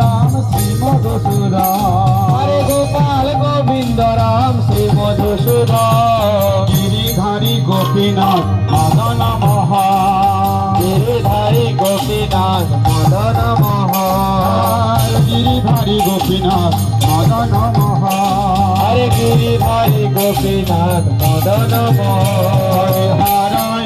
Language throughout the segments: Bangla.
রাম শ্রী মধুসূদন। হরে গোপাল গোবিন্দ রাম শ্রী মধুসূদন। গিরিধারী গোপীনাথ মদন মহা। গিরিধারী গোপীনাথ মদন মোহন গিরিধারী গোপীনাথ মদন মহা। হরে গিরিধারী গোপীনাথ মদন হরে মোহন হরায়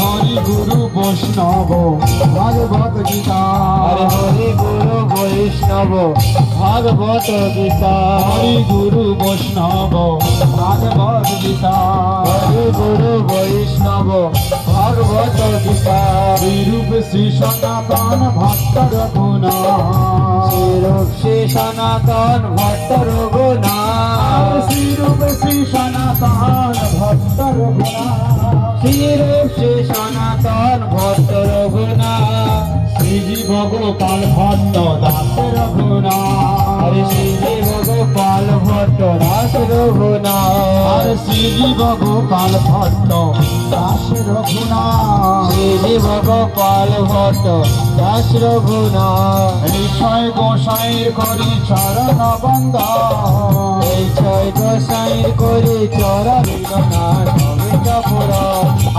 হরি গুরু বৈষ্ণব ভাগবত গীতা হরে হরি গুরু বৈষ্ণব ভাগবত গীতা হরি গুরু বৈষ্ণব ভাগবত গীতা হরি গুরু বৈষ্ণব ভাগবত গীতা বিরূপ শ্রী সনাতন ভক্ত রঘুনা শ্রীরূপ শ্রী সনাতন ভট্ট রঘুনাথ শ্রীরূপ শ্রী সনাতন ভক্ত রঘুনা শ্রীরূপ শ্রী সনাতন ভট্ট রঘুনাথ শ্রীজি ভগপাল ভট্ট দাস রঘুনা হরে শ্রী ভগপাল ভট্ট দাস রঘুনাথ। আর শ্রীজি ভগপাল ভট্ট দাস রঘুনা শ্রী ভগপাল ভট্ট দাস রঘুনাথ। নিশ্চয় গোসাইর করি চরণ বন্ধ। এই ছয় গোসাইর করে চরা বিঘ্নাথ অবিষ্টপুর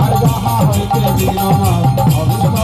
আর যাহা হইতে বিঘ্ননাথ অবিষ্টপুর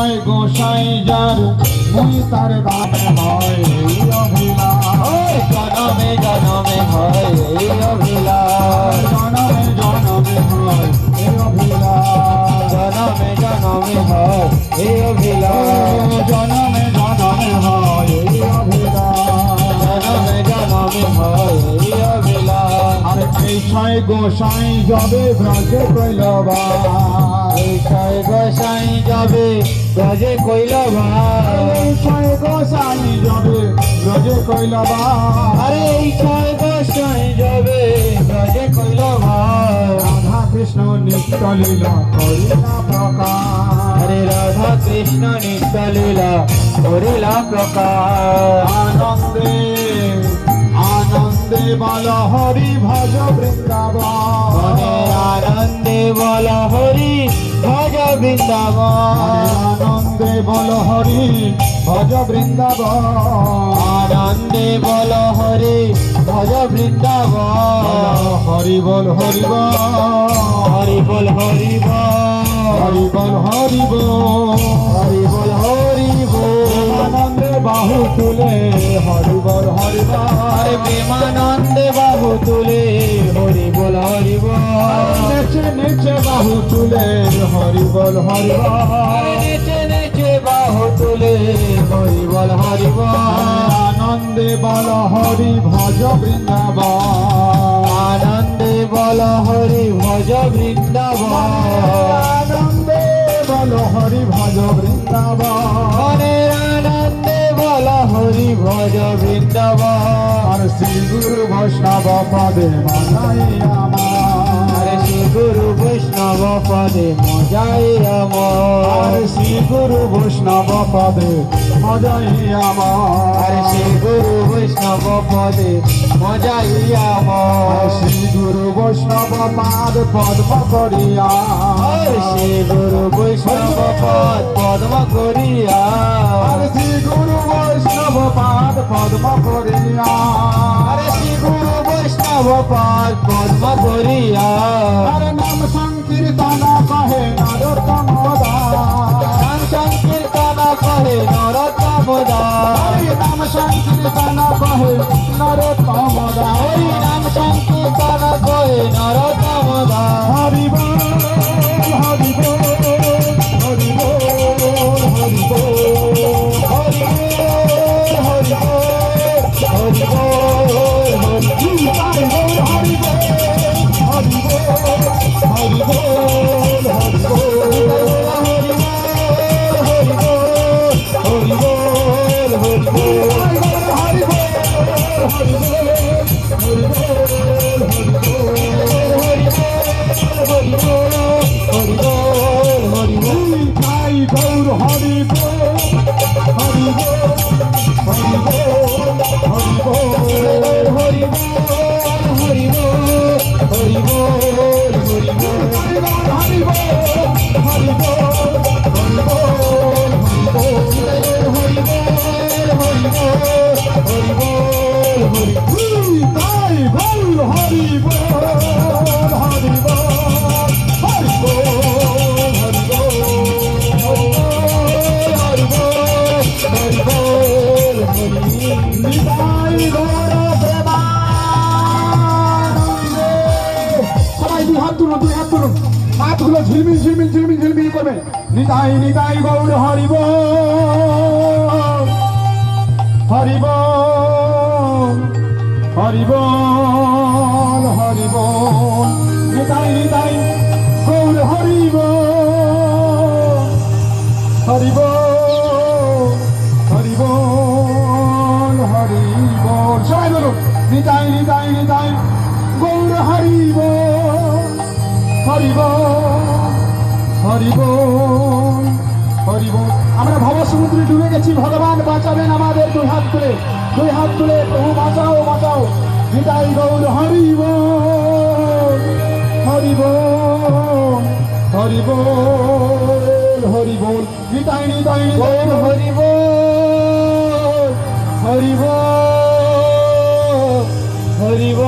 ছয় গোসাই যার মুই তার দামে হয় এই অভিলাষ জনমে জনমে হয় এই অভিলাষ জনমে জনমে হয় এই অভিলাষ জনমে জনমে হয় এই অভিলাষ জনমে জনমে হয় এই অভিলাষ জনমে জনমে হয় এই অভিলাষ আর এই ছয় গোসাই যাবে ব্রজে কইলবা এই ছয় গোসাই যাবে গজে কইলা ভাই। ছয় গোসাই যাবে ব্রজে কইলবা আরে এই ছয় গোসাই যাবে গজে কইলা ভাই। রাধা কৃষ্ণ নিত্য লীলা করিলা প্রকার রাধা কৃষ্ণ নিত্য লীলা করিলা প্রকার আনন্দে আনন্দে বল হরি ভজ মনে বৃন্দাবন আনন্দে বল হরি ভজ বৃন্দাবন। আনন্দে বল হরি ভজ বৃন্দাবন। আনন্দে বল হরি ভজ বৃন্দাবন। হরি বল হরি বল। হরি বল হরি বল। হরি বল হরি বল। হরি বল বাহু তুলে, হরিবল হরিবল। প্রেমানন্দে বাহু তুলে, হরিবল হরিবল। নেচে নেচে বাহু তুলে, হরিবল হরিবল। নেচে নেচে বাহু তুলে, হরিবল হরিবল। আনন্দে বল হরি ভজ বৃন্দাবন। আনন্দে বল হরি ভজ বৃন্দাবন। আনন্দে বল হরি ভজ বৃন্দাবন। হরি ভজ বৃন্দাবন আর শ্রী গুরু বৈষ্ণব পদে মজাই আমার। শ্রী গুরু বৈষ্ণব পদে মজাই আমার। শ্রী গুরু বৈষ্ণব পদে মজাই আমার। শ্রী গুরু বৈষ্ণব পদে মজাই আমার। শ্রী গুরু বৈষ্ণব পাদ পদ্ম করিয়া শ্রী গুরু বৈষ্ণব পদ পদ্ম করিয়া শ্রী গুরু বৈষ্ণব পদ পদ্ম করিয়া। আরে শ্রী গুরু বৈষ্ণব পদ পদ্ম করিয়া। আরে নাম সংকীর্তন কহে তুলুন, দুই হাত তুলুন। হাতগুলো ঝিলমিল ঝিলমিল ঝিলমিল ঝিলমিল করবে। নিতাই নিতাই গৌর হরিব। হরিব হরিব হরিব। নিতাই নিতাই গৌর হরিব হরিব। হরিবোল হরিবোল। আমরা ভবসমুদ্রে ডুবে গেছি ভগবান বাঁচাবেন আমাদের দুই হাত তুলে। দুই হাত তুলে প্রভু বাঁচাও বাঁচাও। বিদায় গৌর হরিব হরিবোল হরিবোল হরিবোল। বিদায় নিদায় গৌর হরিব হরিব হরিব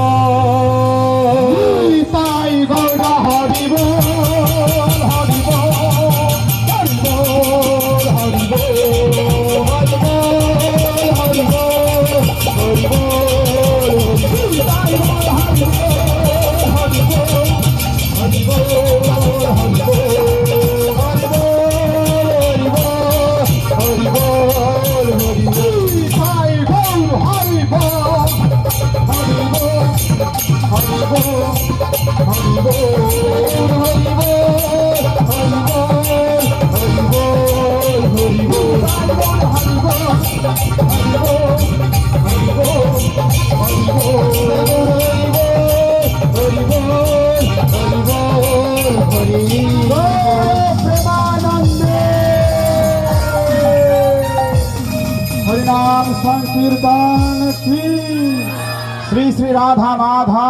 Oh संकीर्तन कीर्तन की। श्री श्री राधा माधा